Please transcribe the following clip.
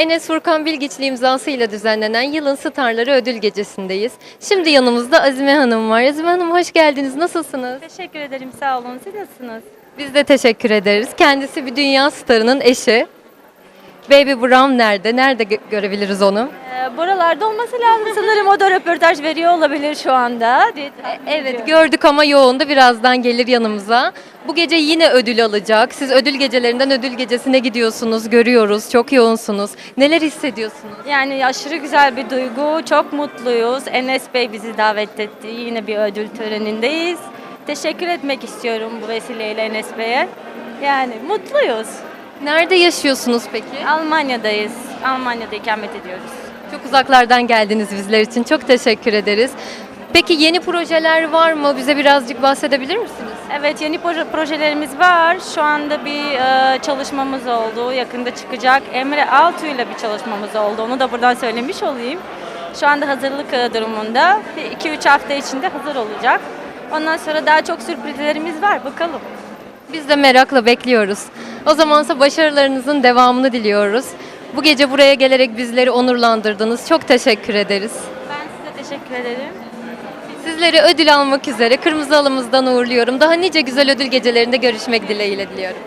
Enes Furkan Bilgiçli imzasıyla düzenlenen Yılın Starları Ödül Gecesi'ndeyiz. Şimdi yanımızda Azime Hanım var. Azime Hanım hoş geldiniz. Nasılsınız? Teşekkür ederim sağ olun. Siz nasılsınız? Biz de teşekkür ederiz. Kendisi bir dünya starının eşi. Baby Brown nerede? Nerede gö- görebiliriz onu? Ee, buralarda olması lazım. Sanırım o da röportaj veriyor olabilir şu anda. diye tahmin Evet ediyorum. gördük ama yoğundu. Birazdan gelir yanımıza. Bu gece yine ödül alacak. Siz ödül gecelerinden ödül gecesine gidiyorsunuz. Görüyoruz. Çok yoğunsunuz. Neler hissediyorsunuz? Yani aşırı güzel bir duygu. Çok mutluyuz. Enes Bey bizi davet etti. Yine bir ödül törenindeyiz. Teşekkür etmek istiyorum bu vesileyle Enes Bey'e. Yani mutluyuz. Nerede yaşıyorsunuz peki? Almanya'dayız. Almanya'da ikamet ediyoruz. Çok uzaklardan geldiniz bizler için. Çok teşekkür ederiz. Peki yeni projeler var mı? Bize birazcık bahsedebilir misiniz? Evet yeni proje- projelerimiz var. Şu anda bir e, çalışmamız oldu. Yakında çıkacak. Emre Altuğ ile bir çalışmamız oldu. Onu da buradan söylemiş olayım. Şu anda hazırlık e, durumunda. 2-3 hafta içinde hazır olacak. Ondan sonra daha çok sürprizlerimiz var. Bakalım. Biz de merakla bekliyoruz. O zamansa başarılarınızın devamını diliyoruz. Bu gece buraya gelerek bizleri onurlandırdınız. Çok teşekkür ederiz. Ben size teşekkür ederim. Sizleri ödül almak üzere kırmızı alımızdan uğurluyorum. Daha nice güzel ödül gecelerinde görüşmek dileğiyle diliyorum.